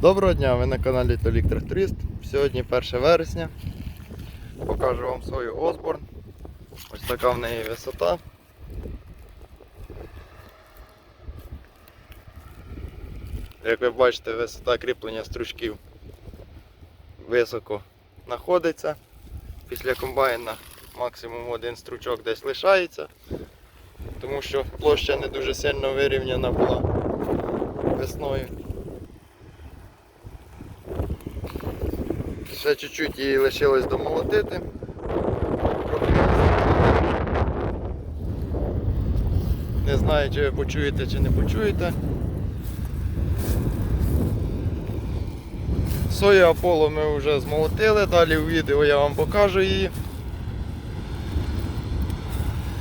Доброго дня, ви на каналі Толік Тракторист. Сьогодні 1 вересня. Покажу вам свою Osborne. Ось така в неї висота. Як ви бачите, висота кріплення стручків високо знаходиться. Після комбайна максимум один стручок десь лишається, тому що площа не дуже сильно вирівняна була весною. Ще чуть-чуть її лишилось домолотити. Не знаю, чи ви почуєте, чи не почуєте. Сою Аполло ми вже змолотили, далі у відео я вам покажу її.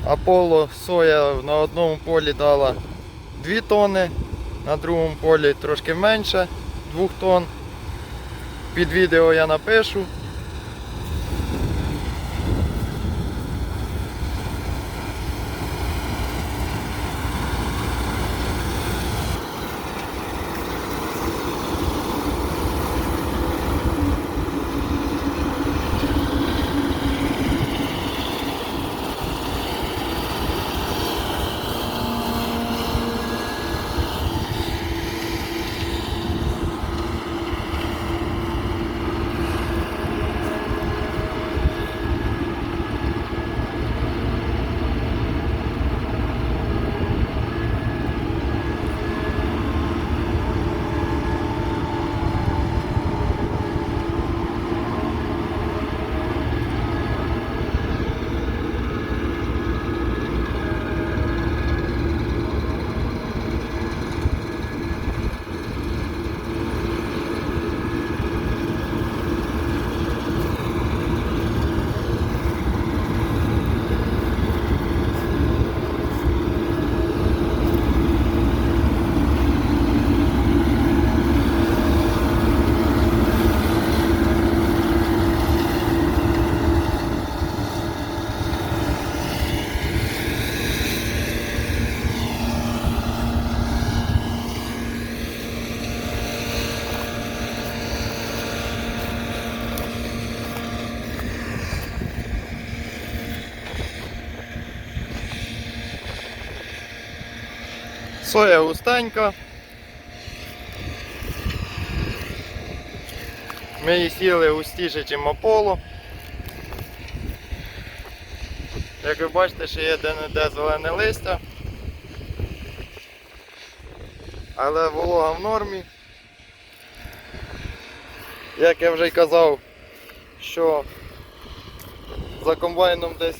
Аполло соя на одному полі дала 2 тони, на другому полі трошки менше 2 тонн. Під відео я напишу. Соя густенька. Ми її сіли густіше, ніж Аполло. Як ви бачите, ще є де-не-де зелене листя. Але волога в нормі. Як я вже й казав, що за комбайном десь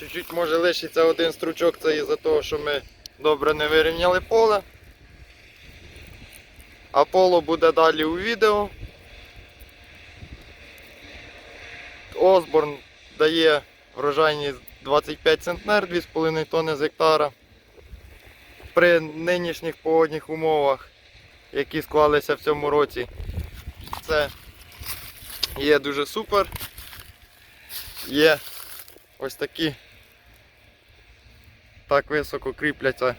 чуть-чуть може лишиться один стручок, це із-за того, що ми добре не вирівняли поле. А поло буде далі у відео. Осборн дає врожайність 25 центнер, 2,5 тонни з гектара. При нинішніх погодних умовах, які склалися в цьому році, це є дуже супер. Є ось такі так високо кріпляться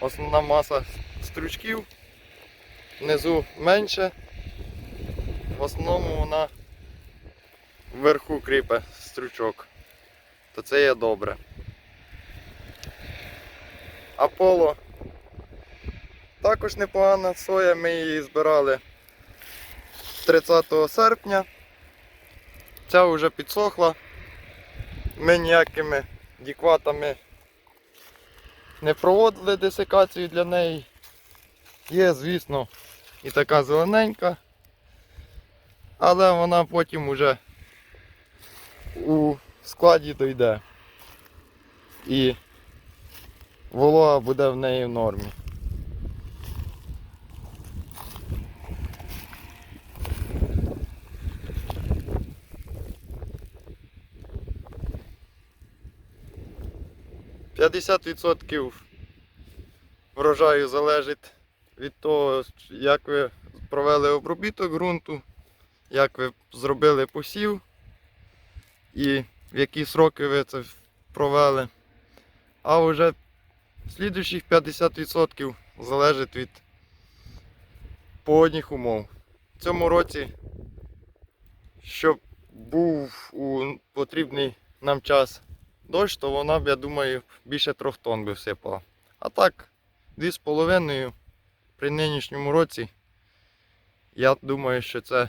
основна маса стручків. Внизу менше. В основному вона вверху кріпе стручок. То це є добре. Аполло також непогана соя, ми її збирали 30 серпня. Ця вже підсохла. Ми ніякими дікватами не проводили десикацію для неї. Є, звісно, і така зелененька, але вона потім уже у складі дойде. І волога буде в неї в нормі. П'ятдесят відсотків врожаю залежить від того, як ви провели обробіток ґрунту, як ви зробили посів і в які сроки ви це провели. А вже слідуючих 50% залежить від погодних умов. В цьому році, щоб був у потрібний нам час дощ, то вона б, я думаю, більше трьох тонн би всипала. А так, дві з половиною при нинішньому році, я думаю, що це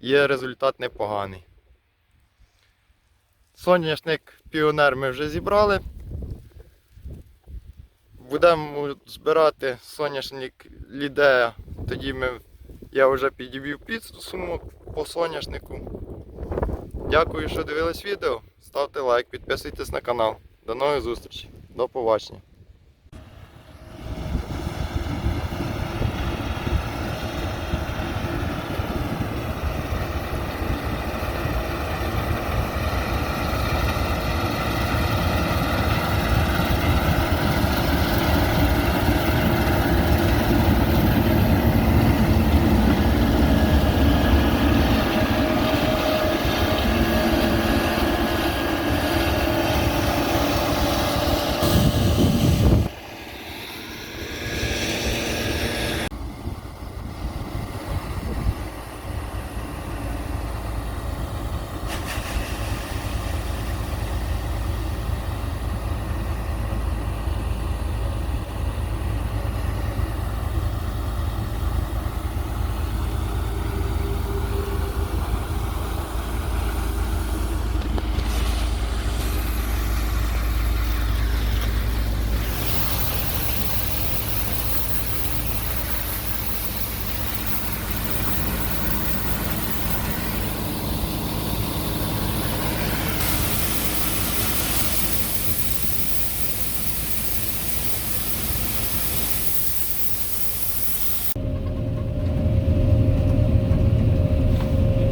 є результат непоганий. Соняшник піонер ми вже зібрали. Будемо збирати соняшник лідея. Тоді ми, я вже підіб'ю підсумок по соняшнику. Дякую, що дивились відео. Ставте лайк, підписуйтесь на канал. До нових зустрічей. До побачення.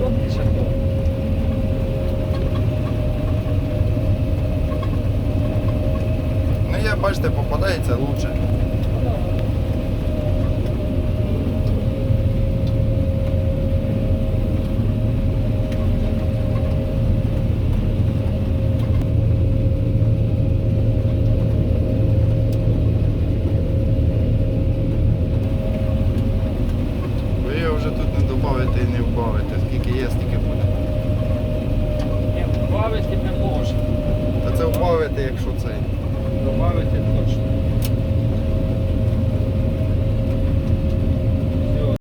Хто більше хто? Ну є, попадається лучше. Ви його вже тут не додавите і не вбавите. Скільки є, стільки буде. Бавити не можна. Та це вбавити, якщо цей добавити точно.